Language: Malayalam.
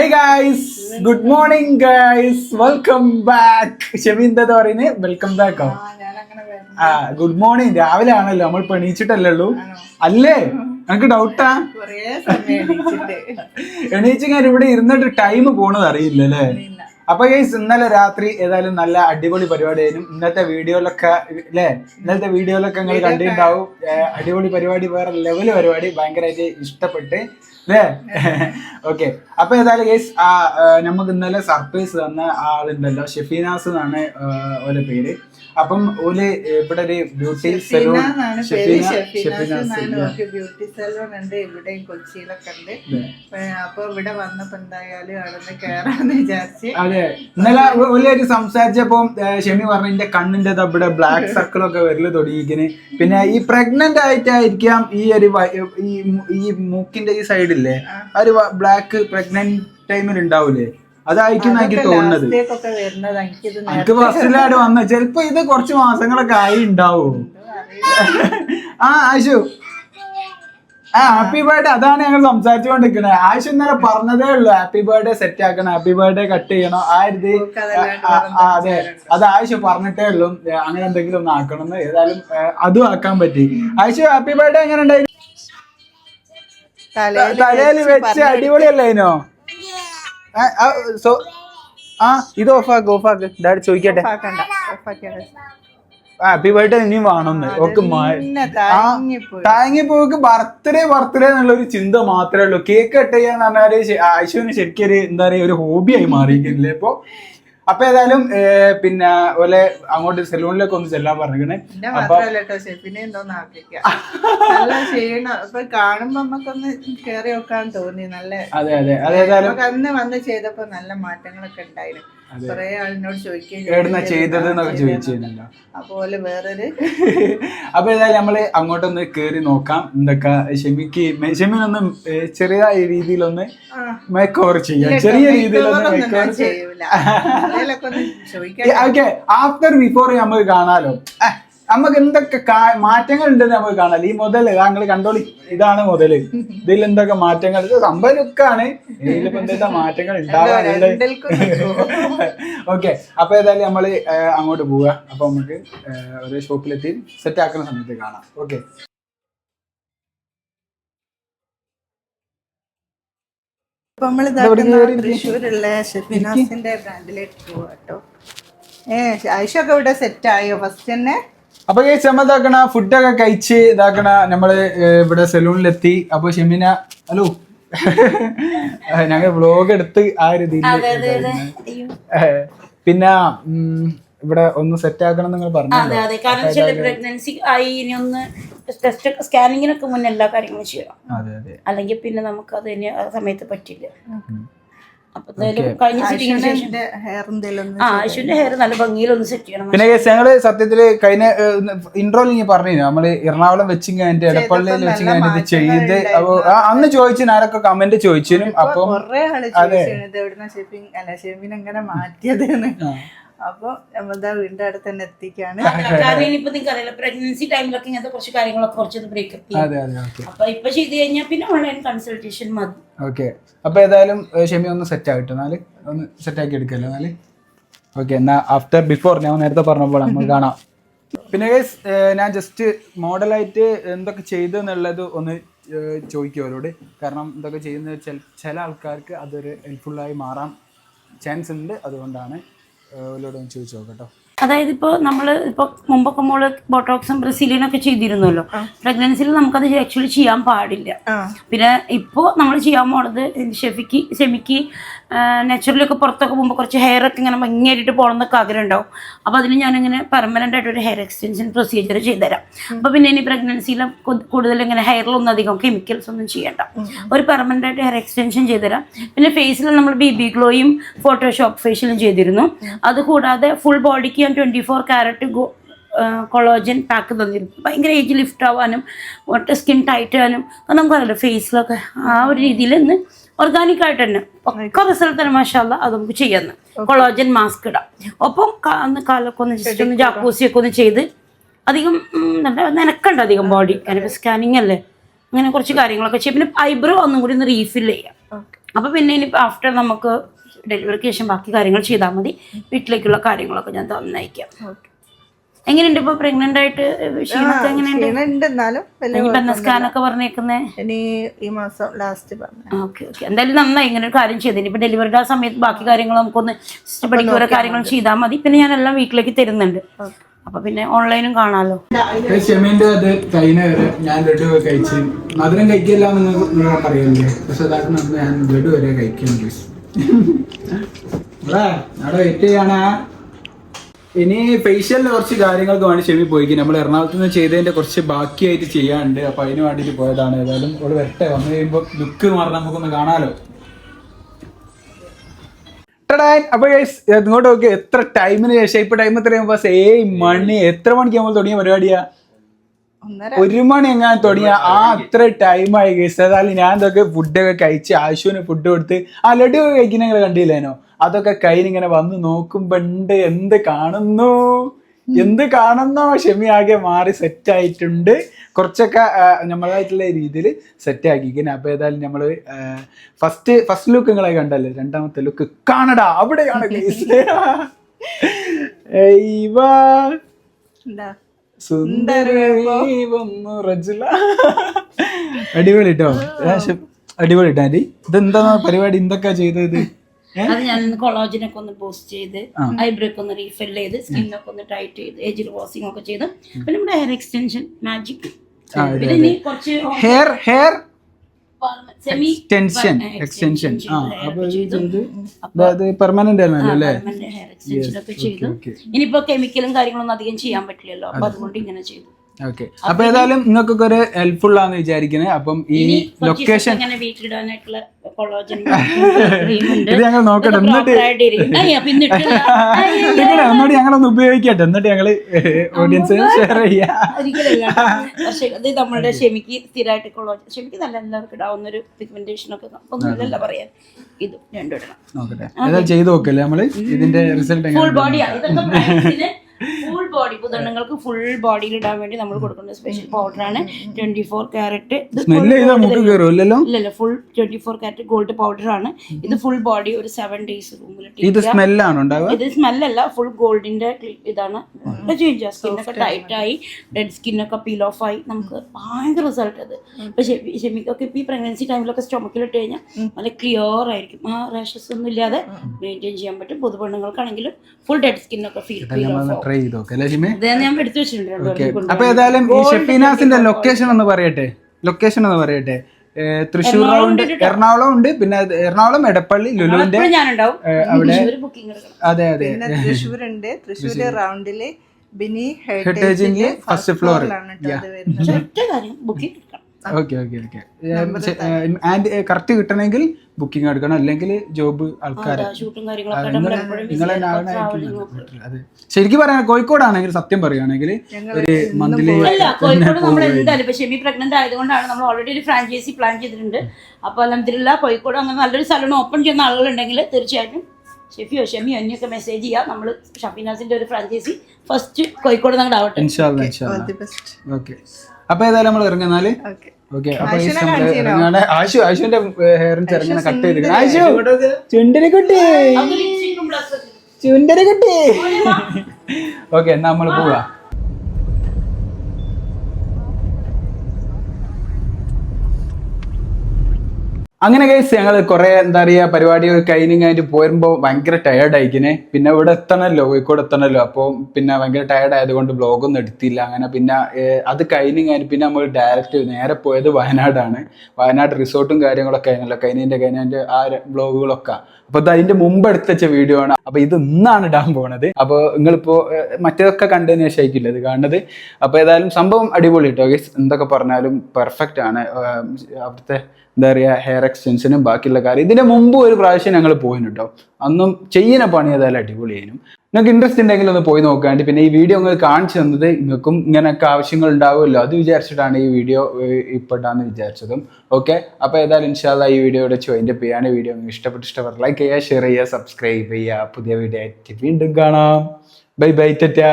Hey guys good morning guys welcome back Shemi എന്താ പറയുന്നത് വെൽക്കം ബാക്ക്. ആ. ഗുഡ് മോർണിംഗ് രാവിലെ ആണല്ലോ നമ്മൾ പെണീച്ചിട്ടല്ലേ ഉള്ളൂ അല്ലേ? എനിക്ക് ഡൗട്ടാ. എണീച്ച് ഞാൻ ഇവിടെ ഇരുന്നിട്ട് ടൈം പോണത് അറിയില്ല അല്ലേ. അപ്പൊ ഗൈസ് ഇന്നലെ രാത്രി ഏതായാലും നല്ല അടിപൊളി പരിപാടി ആയിരുന്നു ഇന്നത്തെ വീഡിയോയിലൊക്കെ അല്ലേ ഇന്നത്തെ വീഡിയോയിലൊക്കെ നിങ്ങൾ കണ്ടിട്ടുണ്ടാവും. അടിപൊളി പരിപാടി വേറെ ലെവൽ പരിപാടി ഭയങ്കരമായിട്ട് ഇഷ്ടപ്പെട്ട് അല്ലേ ഓക്കെ അപ്പൊ ഏതായാലും ഗൈസ് ആ ആ, നമുക്ക് ഇന്നലെ സർപ്രൈസ് തന്ന ആളുണ്ടല്ലോ ഷെഫീനാസ് എന്നാണ് ഓരോ പേര്. അപ്പം ഓൽ ഇവിടെ ഒരു ബ്യൂട്ടി സലൂൺ ബ്യൂട്ടി സലൂൺ ഉണ്ട്. ഇവിടെയും കൊച്ചിയിലൊക്കെ ഉണ്ട്. അപ്പൊ- ഇവിടെ വന്നപ്പോ എന്തായാലും അവിടെ കേറാന്ന് വിചാരിച്ച്. അതെ. ഇന്നലെ ഒരു സംസാരിച്ചപ്പോ ഷെമി പറഞ്ഞു എന്റെ കണ്ണിന്റെ ദാ ഇവിടെ ബ്ലാക്ക് സർക്കിൾ ഒക്കെ വരൽ തുടങ്ങിയിരിക്കുന്നു പിന്നെ ഈ പ്രഗ്നന്റ് ആയിട്ടായിരിക്കാം ഈ ഒരു ഈ മൂക്കിന്റെ ഈ സൈഡില്ലേ ആ. ഒരു ബ്ലാക്ക് പ്രഗ്നന്റ് ടൈമിൽ ഉണ്ടാവൂലേ? അതായിരിക്കും എനിക്ക് തോന്നുന്നത്. എനിക്ക് ഫസ്റ്റിലായിട്ട് വന്ന ചിലപ്പോ ഇത് കുറച്ച് മാസങ്ങളൊക്കെ ആയി ഉണ്ടാവും ആ ആശു ആ ഹാപ്പി ബർത്ത്ഡേ അതാണ് ഞങ്ങൾ സംസാരിച്ചുകൊണ്ടിരിക്കുന്നത് ആശു ഇന്നലെ പറഞ്ഞതേ ഉള്ളൂ ഹാപ്പി ബർത്ത്ഡേ സെറ്റ് ആക്കണം ഹാപ്പി ബർത്ത്ഡേ കട്ട് ചെയ്യണം. ആ ഇത് അതെ. അത് ആയിഷ പറഞ്ഞിട്ടേ ഉള്ളൂ. അങ്ങനെ എന്തെങ്കിലും ഒന്ന് ആക്കണം എന്ന് ഏതായാലും അതും ആക്കാൻ പറ്റി. ആശു ഹാപ്പി ബർത്ത്ഡേ എങ്ങനെ ഉണ്ടായിരുന്നു തലയിൽ വെച്ച് അടിപൊളിയല്ലേ അതിനോ? സോ ആ ഇത് ഓഫാക്ക് ഓഫാക്ക്. ഡാഡി ചോദിക്കട്ടെ. ഹാപ്പി ബർത്ത്ഡേ ഇനിയും വേണമെന്ന്. ഓക്ക് പിന്നെ തയങ്ങിപ്പോയി. താങ്ങി പോക്ക് ബർത്ത്ഡേ ബർത്ത്ഡേ എന്നുള്ള ഒരു ചിന്ത മാത്രമേ ഉള്ളൂ. കേക്ക് കട്ട് ചെയ്യാന്ന് പറഞ്ഞാൽ ആയിഷുവിന് ശരിക്കും ഒരു എന്താ പറയുക ഒരു ഹോബിയായി മാറിയിരിക്കുന്നില്ലേ? ഇപ്പൊ അപ്പൊ ഏതായാലും പിന്നെ ഓലെ അങ്ങോട്ട് സെലൂണിലേക്ക് ഒന്ന് ചെല്ലാൻ ഇപ്പൊ കാണുമ്പോ നമുക്കൊന്ന് കേറി നോക്കാൻ തോന്നി. നല്ല അതെ അതെ. അതെ അന്ന് വന്ന് ചെയ്തപ്പോ നല്ല മാറ്റങ്ങളൊക്കെ ഉണ്ടായിരുന്നു. കൊറേ ആളിനോട് ചോദിക്കുകയും എവിടുന്ന ചെയ്തത് എന്നൊക്കെ ചോദിച്ചിരുന്നല്ലോ. അതുപോലെ വേറൊരു അപ്പൊ ഏതായാലും നമ്മൾ അങ്ങോട്ടൊന്ന് കേറി നോക്കാം. എന്തൊക്കെ ഷെമിക്ക് ഷെമിനൊന്ന് ചെറിയ രീതിയിലൊന്ന് മേക്കോവർ ചെയ്യാം. ചെറിയ രീതിയിലൊന്ന് ഓക്കെ ആഫ്റ്റർ ബിഫോർ നമ്മൾ കാണാലോ. നമുക്ക് എന്തൊക്കെ മാറ്റങ്ങൾ ഉണ്ടെന്ന് നമുക്ക് കാണാം. ഈ മുതൽ താങ്കൾ കണ്ടോളി. ഇതാണ് മുതൽ ഇതിൽ എന്തൊക്കെ മാറ്റങ്ങൾ? ഇത് സംഭവം ലുക്കാണ്. ഇതിലിപ്പോ എന്തൊക്കെ മാറ്റങ്ങൾ ഉണ്ടാവാറുണ്ട്? ഓക്കെ അപ്പൊ ഏതായാലും നമ്മൾ അങ്ങോട്ട് പോവുക അപ്പൊ നമുക്ക് ഒരു ഷോപ്പിലെത്തി. സെറ്റ് ആക്കുന്ന സമയത്ത് കാണാം. ഓക്കെ അപ്പൊ നമ്മൾ തൃശ്ശൂരുള്ള ഷെഫിനാസിന്റെ ബ്രാൻഡിലേക്ക് പോവാ കേട്ടോ ഏ ആയിഷൊക്കെ ഇവിടെ സെറ്റ് ആയോ? ഫസ്റ്റ് തന്നെ? അപ്പൊ ഈ ചെമ്മ ഇതാക്കണ ഫുഡൊക്കെ കഴിച്ച് ഇതാക്കണ നമ്മൾ ഇവിടെ സലൂണിലെത്തി അപ്പൊ ഷെമിന ഹലോ ഞങ്ങൾ വ്ലോഗ് എടുത്ത് ആ ഒരു രീതിയിൽ പിന്നെ ഇവിടെ ഒന്ന് സെറ്റ് ആക്കണം നിങ്ങൾ പറഞ്ഞു അതെ അതെ. കാരണം പ്രഗ്നൻസി ആയി ഇനി ഒന്ന് ടെസ്റ്റ് സ്കാനിങ്ങിനൊക്കെ മുന്നേ എല്ലാ കാര്യങ്ങളും ചെയ്യണം അല്ലെങ്കിൽ പിന്നെ നമുക്ക് അത് സമയത്ത് പറ്റില്ല. ആ ഹെയർ നല്ല ഭംഗിയിലൊന്ന് സെറ്റ് ചെയ്യണം. പിന്നെ കേസ് ഞങ്ങൾ സത്യത്തിൽ കഴിഞ്ഞ ഇൻട്രോയിൽ ഇങ്ങനെ പറഞ്ഞു നമ്മൾ എറണാകുളം വെച്ചിങ്ങ കഴിഞ്ഞിട്ട് എടപ്പള്ളിയിൽ വെച്ചിങ്ങ കഴിഞ്ഞിട്ട് ചെയ്ത് അപ്പൊ അന്ന് ചോദിച്ചു ആരൊക്കെ കമന്റ് ചോദിച്ചിനും. അപ്പൊ അതെ. ചോദിച്ചിരുന്നു ഇത് വീണ്ടും അവിടെ തന്നെ എത്തിക്കാണ്. ഇനിയിപ്പോ പ്രഗ്നൻസി ടൈമിലൊക്കെ ഇങ്ങനത്തെ കുറച്ച് കാര്യങ്ങളൊക്കെ കുറച്ചൊന്ന് ബ്രേക്കപ്പ് ചെയ്യും. അപ്പൊ ഇപ്പൊ ചെയ്ത് കഴിഞ്ഞാൽ പിന്നെ ഓൺലൈൻ കൺസൾട്ടേഷൻ മതി. ഓക്കെ. അപ്പൊ ഏതായാലും ഷെമി ഒന്ന് സെറ്റ് ആകട്ടെ എന്നാൽ? ഒന്ന് സെറ്റ് ആക്കി എടുക്കല്ലോ എന്നാൽ? ഓക്കെ എന്നാ ആഫ്റ്റർ ബിഫോർ ഞാൻ നേരത്തെ പറഞ്ഞപ്പോൾ നമ്മൾ കാണാം. പിന്നെ ഗൈസ് ഞാൻ ജസ്റ്റ് മോഡലായിട്ട് എന്തൊക്കെ ചെയ്തു എന്നുള്ളത് ഒന്ന് ചോദിക്കും അവരോട്. കാരണം എന്തൊക്കെ ചെയ്യുന്ന ചില ആൾക്കാർക്ക് അതൊരു ഹെൽപ്ഫുള്ളായി മാറാൻ ചാൻസ് ഉണ്ട്. അതുകൊണ്ടാണ് അവരോട് ചോദിച്ചു നോക്കട്ടോ അതായത് ഇപ്പോൾ നമ്മൾ ഇപ്പോൾ മുമ്പൊക്കെ മോൾ ബോട്ടോക്സും ബ്രസീലിയനൊക്കെ ചെയ്തിരുന്നല്ലോ. പ്രഗ്നൻസിയിൽ നമുക്കത് ആക്ച്വലി ചെയ്യാൻ പാടില്ല. പിന്നെ ഇപ്പോൾ നമ്മൾ ചെയ്യാൻ പോണത് ഷെഫിക്ക് ഷെമിക്ക് നാച്ചുറലൊക്കെ പുറത്തൊക്കെ പോകുമ്പോൾ കുറച്ച് ഹെയർ ഒക്കെ ഇങ്ങനെ ഭംഗിയായിട്ട് പോകണമെന്നൊക്കെ ആഗ്രഹം ഉണ്ടാവും അപ്പോൾ അതിന് ഞാനിങ്ങനെ പെർമനന്റ് ആയിട്ട് ഒരു ഹെയർ എക്സ്റ്റൻഷൻ പ്രൊസീജിയർ ചെയ്തുതരാം. അപ്പോൾ പിന്നെ ഇനി പ്രഗ്നൻസിയിൽ കൂടുതൽ ഇങ്ങനെ ഹെയറിലൊന്നും അധികം കെമിക്കൽസ് ഒന്നും ചെയ്യണ്ട. ഒരു പെർമനന്റ് ആയിട്ട് ഹെയർ എക്സ്റ്റൻഷൻ ചെയ്തുതരാം. പിന്നെ ഫേസിൽ നമ്മൾ ബി ബി ഗ്ലോയും ഫോട്ടോഷോപ്പ് ഫേഷ്യലും ചെയ്തിരുന്നു. അതുകൂടാതെ ഫുൾ ബോഡിക്ക് ഞാൻ twenty four carat go collagen pack തന്നിരുന്നു. ഭയങ്കര ഏജ് ലിഫ്റ്റ് ആവാനും ഒട്ട് സ്കിൻ ടൈറ്റ് ആവാനും നമുക്കറിയില്ല നമുക്കറിയാലോ ഫേസിലൊക്കെ ആ ഒരു രീതിയിൽ ഇന്ന് ഓർഗാനിക് ആയിട്ട് തന്നെ. ഒക്കെ റിസൾട്ട് തന്നെ മാഷാല്ല അത് നമുക്ക് ചെയ്യാന്ന് കൊളോജൻ മാസ്ക് ഇടാം. ഒപ്പം അന്ന് കാലൊക്കെ ഒന്ന് ജസ്റ്റ് ഒന്ന് ജാക്കൂസിയൊക്കെ ഒന്ന് ചെയ്ത് അധികം നല്ല നനക്കണ്ട അധികം ബോഡി കാരണം സ്കാനിങ് അല്ലേ? അങ്ങനെ കുറച്ച് കാര്യങ്ങളൊക്കെ ചെയ്യും. പിന്നെ ഐബ്രോ ഒന്നും കൂടി ഒന്ന് റീഫിൽ ചെയ്യാം. അപ്പോൾ പിന്നെ ഇനി ആഫ്റ്റർ നമുക്ക് ഡെലിവറിക്ക് ശേഷം ബാക്കി കാര്യങ്ങൾ ചെയ്താൽ മതി. വീട്ടിലേക്കുള്ള കാര്യങ്ങളൊക്കെ ഞാൻ തന്നയക്കാം. എങ്ങനെയുണ്ട് ഇപ്പൊ പ്രഗ്നന്റ് ആയിട്ട് ക്ഷീണമൊക്കെ എങ്ങനെയുണ്ട്? എന്നാ സ്കാനൊക്കെ പറഞ്ഞേക്കുന്നേ? ഇനി ഈ മാസം ലാസ്റ്റ് പറഞ്ഞു. ഓക്കെ ഓക്കെ എന്തായാലും നന്നായി ഇങ്ങനെ ഒരു കാര്യം ചെയ്തിന് ഇപ്പൊ ഡെലിവറിയുടെ ആ സമയത്ത് ബാക്കി കാര്യങ്ങൾ നമുക്കൊന്ന് പഠിക്കുക ഓരോ കാര്യങ്ങൾ ചെയ്താൽ മതി. പിന്നെ ഞാൻ എല്ലാം വീട്ടിലേക്ക് തരുന്നുണ്ട്. അപ്പൊ പിന്നെ ഓൺലൈനും കാണാലോ. ഷെമീന്റെ അത് ചൈന വരെ ഞാൻ ലഡു ഒക്കെ കഴിച്ച് മധുരം കഴിക്കില്ല നിങ്ങൾ നിങ്ങൾക്ക് പക്ഷെ ഞാൻ ലഡു വരെ കഴിക്കുന്നുണ്ട് ഇവിടെ അവിടെ ഇനി ഫേഷ്യലിന് കുറച്ച് കാര്യങ്ങൾക്ക് വേണ്ടി ഷെമി പോയിക്ക്. നമ്മൾ എറണാകുളത്ത് നിന്ന് ചെയ്തതിന്റെ കുറച്ച് ബാക്കിയായിട്ട് ചെയ്യാനുണ്ട്. അപ്പൊ അതിന് വേണ്ടിയിട്ട് പോയതാണ്. ഏതായാലും ഇവിടെ വരട്ടെ. വന്നു കഴിയുമ്പോൾ ലുക്ക് മാറി നമുക്കൊന്ന് കാണാലോ. അപ്പൊ ഇങ്ങോട്ട് നോക്കി. എത്ര ടൈമിന് ശേഷം? ഇപ്പൊ ടൈം എത്രയും ഏയ് മണി. എത്ര മണിക്ക് നമ്മൾ തുടങ്ങിയ പരിപാടിയാ? ഒരു മണി ഞാൻ തുടങ്ങിയ ആ അത്ര ടൈമായി ഗൈസ് അതായത് ഞാൻ ഇതൊക്കെ ഫുഡൊക്കെ കഴിച്ച് ആശുവിന് ഫുഡ് കൊടുത്ത് ആ ലഡു ഒക്കെ കഴിക്കുന്ന കണ്ടില്ലേനോ? അതൊക്കെ കയ്യിൽ ഇങ്ങനെ വന്ന് നോക്കുമ്പോണ്ട് എന്ത് കാണുന്നു? എന്ത് കാണുന്നോ? ഷെമി ആകെ മാറി സെറ്റ് ആയിട്ടുണ്ട്. കുറച്ചൊക്കെ നമ്മളായിട്ടുള്ള രീതിയിൽ സെറ്റ് ആക്കിക്കുന്നു അപ്പൊ ഏതായാലും നമ്മൾ ഫസ്റ്റ് ഫസ്റ്റ് ലുക്ക് നിങ്ങളെ കണ്ടല്ലേ? രണ്ടാമത്തെ ലുക്ക് കാണടാ. അവിടെയാണ് എന്താ. അടിപൊളി കേട്ടോ അടിപൊളി കേട്ടോ ആന്റി. ഇതെന്താ പരിപാടി? എന്തൊക്കെയാ ചെയ്തത്? അത് ഞാൻ കൊളോജിനൊക്കെ ഒന്ന് പോസ്റ്റ് ചെയ്ത് ഐബ്രോ ഒക്കെ ഒന്ന് റീഫിൽ ചെയ്ത് സ്കിന്നൊക്കെ ഒന്ന് ടൈറ്റ് ചെയ്ത് ഏജിൽ വാഷിംഗ് ഒക്കെ ചെയ്ത്. പിന്നെ നമ്മുടെ ഹെയർ എക്സ്റ്റൻഷൻ മാജിക് പിന്നെ കുറച്ച് ഹെയർ ഹെയർ എക്സ്റ്റൻഷൻ എക്സ്റ്റൻഷൻ ആ അപ്പൊ ചെയ്ത്. പെർമനന്റ് ആണല്ലോ അല്ലേ? ഹെയർ എക്സ്റ്റൻഷൻ ഒക്കെ ചെയ്തു. ഓക്കെ ഇനിയിപ്പോ കെമിക്കലും കാര്യങ്ങളൊന്നും അധികം ചെയ്യാൻ പറ്റില്ലല്ലോ. അപ്പൊ അതുകൊണ്ട് ഇങ്ങനെ ചെയ്തു. ഓക്കെ അപ്പൊ ഏതായാലും നിങ്ങൾക്കൊക്കെ ഒരു ഹെൽപ്ഫുൾ ആണെന്ന് വിചാരിക്കുന്നത് അപ്പം ഈ ലൊക്കേഷൻ ഇങ്ങനെ വീട്ടിലിടാനായിട്ടുള്ള കൊളോജൻ ഇത് ഞങ്ങൾ നോക്കട്ടെ. എന്നിട്ട് ഇങ്ങനെ ഒന്നുകൂടി ഞങ്ങളൊന്ന് ഉപയോഗിക്കട്ടെ. എന്നിട്ട് ഞങ്ങൾ ഓഡിയൻസ് ഷെയർ ചെയ്യാം. പക്ഷെ ഇത് നമ്മളുടെ ഷെമിക്ക് സ്ഥിരമായിട്ട് കൊളോജൻ ഷെമിക്ക് നല്ല എല്ലാവർക്കും ഇടാവുന്ന ഒരു പിഗ്മെന്റേഷൻ ഒക്കെ ഒന്നുമില്ലല്ല പറയാൻ. ഇത് രണ്ടും ഇടണം. നോക്കട്ടെ. ചെയ്ത് നോക്കല്ലേ നമ്മൾ? ഇതിന്റെ റിസൾട്ട് ഫുൾ ബോഡിയാണ് ഇതൊക്കെ ഫുൾ ബോഡി പുതണ്ണങ്ങൾക്ക് ഫുൾ ബോഡിയിൽ ഇടാൻ വേണ്ടി നമ്മൾ കൊടുക്കുന്ന സ്പെഷ്യൽ പൗഡർ ആണ്. ട്വന്റി ഫോർ ക്യാരറ്റ് ഇല്ലല്ല full twenty four carat gold powder ആണ്. ഇത് ഫുൾ ബോഡി ഒരു സെവൻ ഡേയ്സ് റൂമിൽ ഇത് സ്മെല്ലാണ് ഇത് സ്മെല്ലല്ല ഫുൾ ഗോൾഡിന്റെ ഇതാണ്. ചേഞ്ച് സ്കിന്നൊക്കെ ടൈറ്റ് ആയി ഡെഡ് സ്കിന്നൊക്കെ പീൽ ഓഫ് ആയി. നമുക്ക് ഭയങ്കര റിസൾട്ട് അത്. ഇപ്പൊ ഷെമി- ഷെമിക്കൊക്കെ ഇപ്പൊ ഈ പ്രഗ്നൻസി ടൈമിലൊക്കെ സ്റ്റൊമക്കിൽ ഇട്ട് കഴിഞ്ഞാൽ നല്ല ക്ലിയർ ആയിരിക്കും. ആ റാഷസ് ഒന്നും ഇല്ലാതെ മെയിന്റെയിൻ ചെയ്യാൻ പറ്റും. പൊതുപെണ്ണുങ്ങൾക്കാണെങ്കിലും ഫുൾ ഡെഡ് സ്കിന്നൊക്കെ ഫീൽ ഫീൽ ഓഫ് ട്രൈ ചെയ്ത് നോക്കാം അല്ലേ ഷിമേ. അപ്പൊ ഏതായാലും ഈ ഷെഫീനാസിന്റെ ലൊക്കേഷൻ ഒന്ന് പറയട്ടെ. ലൊക്കേഷൻ ഒന്ന് പറയട്ടെ. തൃശ്ശൂർ റൗണ്ട് എറണാകുളം ഉണ്ട്. പിന്നെ എറണാകുളം എടപ്പള്ളി ലുലുവിന്റെ അവിടെ അതെ അതെ. തൃശ്ശൂരുണ്ട്. തൃശ്ശൂർ ഉണ്ട് തൃശ്ശൂര് റൗണ്ടിൽ ബിനി ഹെറിറ്റേജിന്റെ first floor ഫ്ലോറിലാണ് booking okay okay okay and correct കിട്ടണമെങ്കിൽ ബുക്കിംഗ് എടുക്കണം. അല്ലെങ്കിൽ ജോബ് ആൾക്കാരെ. നിങ്ങളെ അതെ. ശരിക്കും പറയാൻ കോഴിക്കോടാണെങ്കിൽ സത്യം പറയുകയാണെങ്കിൽ ഒരു മന്ത്ലി കോഴിക്കോട് നമ്മൾ എന്തായാലും ഇപ്പൊ ഷെമി പ്രഗ്നന്റ് ആയതുകൊണ്ടാണ് നമ്മൾ ഓൾറെഡി ഒരു ഫ്രാഞ്ചൈസി പ്ലാൻ ചെയ്തിട്ടുണ്ട്. അപ്പോൾ അലഹദില്ല കോഴിക്കോട് അങ്ങനെ നല്ലൊരു സലൂൺ ഓപ്പൺ ചെയ്യുന്ന ആളുകളുണ്ടെങ്കിൽ തീർച്ചയായിട്ടും ഷെഫിയോ ഷെമിയോ എന്നൊക്കെ മെസ്സേജ് ചെയ്യാം. നമ്മൾ ഷഫീനാസിന്റെ ഒരു ഫ്രാഞ്ചൈസി ഫസ്റ്റ് കോഴിക്കോട് ഞങ്ങൾ ആവട്ടെ. ഓക്കെ അപ്പൊ ഏതായാലും നമ്മൾ ഇറങ്ങുന്നാൽ ഓക്കെ. ഓക്കെ അപ്പൊ ഈ ഇറങ്ങാണ് ആശു ആശുവിന്റെ ഹെയറും ചെറുങ്ങനെ കട്ട് ചെയ്തിരിക്കണം ആശു ചുണ്ടരി കുട്ടി ചുണ്ടരി കുട്ടി ഓക്കെ എന്നാ നമ്മൾ പോവാ. അങ്ങനെ കേസ് ഞങ്ങൾ കുറെ എന്താ പറയുക പരിപാടികൾ കഴിഞ്ഞ് കഴിഞ്ഞിട്ട് പോരുമ്പോൾ ഭയങ്കര ടയേർഡ് ആയിക്കിനെ പിന്നെ ഇവിടെ എത്തണമല്ലോ കോഴിക്കോട് എത്തണമല്ലോ അപ്പോൾ പിന്നെ ഭയങ്കര ടയേർഡ് ആയതുകൊണ്ട് ബ്ലോഗൊന്നും എടുത്തില്ല. അങ്ങനെ പിന്നെ അത് കഴിഞ്ഞ് കഴിഞ്ഞ് പിന്നെ നമ്മൾ ഡയറക്റ്റ് നേരെ പോയത് വയനാടാണ്. വയനാട് റിസോർട്ടും കാര്യങ്ങളൊക്കെ ആയിരുന്നല്ലോ. കഴിഞ്ഞതിന്റെ കഴിഞ്ഞതിന്റെ ആ ബ്ലോഗുകളൊക്കെ അപ്പോൾ ഇത് അതിന്റെ മുമ്പ് എടുത്തുവെച്ച വീഡിയോ ആണ്. അപ്പോൾ ഇത് ഇന്നാണ് ഇടാൻ പോണത്. അപ്പോൾ നിങ്ങളിപ്പോൾ മറ്റേതൊക്കെ കണ്ടതിന് ശേഷം ഇത് കാണുന്നത്? അപ്പോൾ ഏതായാലും സംഭവം അടിപൊളി കേട്ടോ എന്തൊക്കെ പറഞ്ഞാലും പെർഫെക്റ്റ് ആണ്. അവിടുത്തെ എന്താ പറയുക ഹെയർ എക്സ്റ്റൻഷനും ബാക്കിയുള്ള കാര്യം. ഇതിന് മുമ്പ് ഒരു പ്രാവശ്യം ഞങ്ങൾ പോയിന് കേട്ടോ അന്നും ചെയ്യുന്ന പണി ഏതായാലും അടിപൊളിയേനും നിങ്ങൾക്ക് ഇൻട്രസ്റ്റ് ഉണ്ടെങ്കിൽ ഒന്ന് പോയി നോക്കാണ്ട്. പിന്നെ ഈ വീഡിയോ നിങ്ങൾ കാണിച്ചു തന്നത് നിങ്ങൾക്കും ഇങ്ങനെയൊക്കെ ആവശ്യങ്ങൾ ഉണ്ടാവുമല്ലോ. അത് വിചാരിച്ചിട്ടാണ് ഈ വീഡിയോ ഇപ്പോൾ വിചാരിച്ചതും. ഓക്കെ അപ്പോൾ ഏതായാലും ഇൻഷാല്ല ഈ വീഡിയോ ഇവിടെ ചോദിന്റെ പേയാണ് വീഡിയോ നിങ്ങൾക്ക് ഇഷ്ടപ്പെട്ട് ഇഷ്ടപ്പെട്ട ലൈക്ക് ചെയ്യുക ഷെയർ ചെയ്യുക സബ്സ്ക്രൈബ് ചെയ്യുക. പുതിയ വീഡിയോ ആയിട്ട് വീണ്ടും കാണാം. Bye bye ടെറ്റാ.